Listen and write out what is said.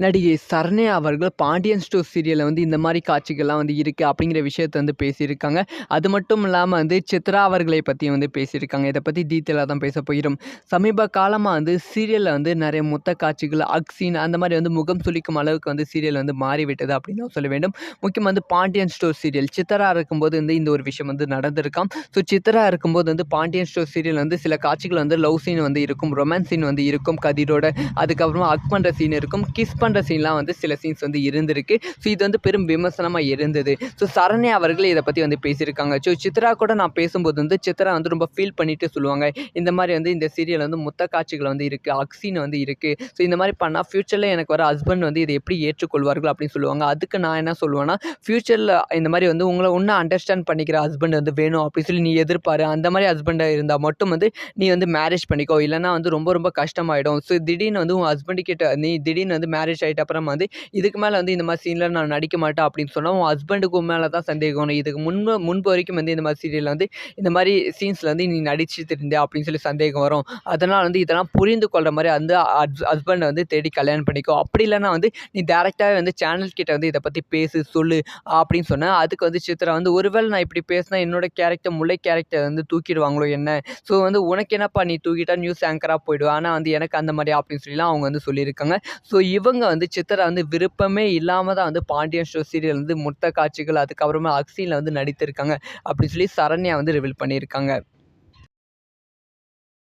நடிகை சரண்யா அவர்கள் பாண்டியன் ஸ்டோர் சீரியலில் வந்து இந்த மாதிரி காட்சிகள்லாம் வந்து இருக்குது அப்படிங்கிற விஷயத்தை வந்து பேசியிருக்காங்க. அது மட்டும் இல்லாமல் வந்து சித்ரா அவர்களை பற்றியும் வந்து பேசியிருக்காங்க. இதை பற்றி டீட்டெயிலாக தான் பேச போயிடும் சமீப காலமாக வந்து சீரியலில் வந்து நிறைய மொத்த காட்சிகள் அக்சீன் அந்த மாதிரி வந்து முகம் சுளிக்கும் அளவுக்கு வந்து சீரியல் வந்து மாறிவிட்டது அப்படின்னு தான் சொல்ல வேண்டும். முக்கியமாக வந்து பாண்டியன் ஸ்டோர் சீரியல் சித்ரா இருக்கும்போது வந்து இந்த ஒரு விஷயம் வந்து நடந்திருக்கான் ஸோ சித்ரா இருக்கும்போது வந்து பாண்டியன் ஸ்டோர் சீரியல் வந்து சில காட்சிகள் வந்து லவ் சீன் வந்து இருக்கும் ரொமான்ஸ் சீன் வந்து இருக்கும் கதிரோட. அதுக்கப்புறமா அக் பண்ணுற சீன் இருக்கும் கிஸ் பண்ண பண்ணுற சீன்லாம் வந்து சில சீன்ஸ் வந்து இருந்திருக்கு. ஸோ இது வந்து பெரும் விமர்சனமாக இருந்தது. ஸோ சரண்யா அவர்கள் இதை பற்றி வந்து பேசியிருக்காங்க. ஸோ சித்ரா கூட நான் பேசும்போது வந்து சித்ரா வந்து ரொம்ப ஃபீல் பண்ணிட்டு சொல்லுவாங்க. இந்த மாதிரி வந்து இந்த சீரியல் வந்து முத்த காட்சிகள் வந்து இருக்குது அக்சீன் வந்து இருக்குது ஸோ இந்த மாதிரி பண்ணால் ஃப்யூச்சரில் எனக்கு வர ஹஸ்பண்ட் வந்து இதை எப்படி ஏற்றுக்கொள்வார்கள் அப்படின்னு சொல்லுவாங்க. அதுக்கு நான் என்ன சொல்லுவேன்னா ஃப்யூச்சரில் இந்த மாதிரி வந்து உங்களை ஒன்றும் அண்டர்ஸ்டாண்ட் பண்ணிக்கிற ஹஸ்பண்ட் வந்து வேணும் அப்படின்னு சொல்லி நீ எதிர்பாரு. அந்த மாதிரி ஹஸ்பண்டாக இருந்தால் மட்டும் வந்து நீ வந்து மேரேஜ் பண்ணிக்கோ. இல்லைனா வந்து ரொம்ப ரொம்ப கஷ்டமாயிடும். ஸோ திடீர்னு வந்து உன் ஹஸ்பண்ட் கிட்ட நீ திடீர்னு வந்து மேரேஜ் ஆகிட்ட அப்புறம் வந்து இதுக்கு மேலே வந்து இந்த மாதிரி சீனில் நான் நடிக்க மாட்டேன் அப்படின்னு சொன்னால் உன் ஹஸ்பண்டுக்கு மேலே தான் சந்தேகம் இதுக்கு முன்பு முன்பு வரைக்கும் வந்து இந்த மாதிரி சீரியலில் வந்து இந்த மாதிரி சீன்ஸில் வந்து நீ நடிச்சுட்டு இருந்தே அப்படின்னு சொல்லி சந்தேகம் வரும். அதனால் வந்து இதெல்லாம் புரிந்து கொள்கிற மாதிரி அந்த ஹஸ்பண்டை வந்து தேடி கல்யாணம் பண்ணிக்கோ. அப்படி இல்லைன்னா வந்து நீ டேரெக்டாகவே வந்து சேனல் கிட்ட வந்து இதை பற்றி பேசு சொல்லு அப்படின்னு சொன்னேன் அதுக்கு வந்து சித்ரா வந்து ஒருவேளை நான் இப்படி பேசினா என்னோட கேரக்டர் முல்லை கேரக்டர் வந்து தூக்கிடுவாங்களோ என்ன? ஸோ வந்து உனக்கு என்னப்பா நீ தூக்கிட்டா நியூஸ் ஆங்கராக போயிடுவா. ஆனால் வந்து எனக்கு அந்த மாதிரி அப்படின்னு சொல்லிலாம் அவங்க வந்து சொல்லியிருக்காங்க. ஸோ இவங்க வந்து சித்ரா வந்து விருப்பமே இல்லாமல் தான் வந்து பாண்டியன் ஷோ சீரியல் வந்து முத்த காட்சிகள் அதுக்கப்புறமா அக்சீனில் வந்து நடித்திருக்காங்க. அப்படின்னு சொல்லி சரண்யா வந்து ரிவீல் பண்ணியிருக்காங்க.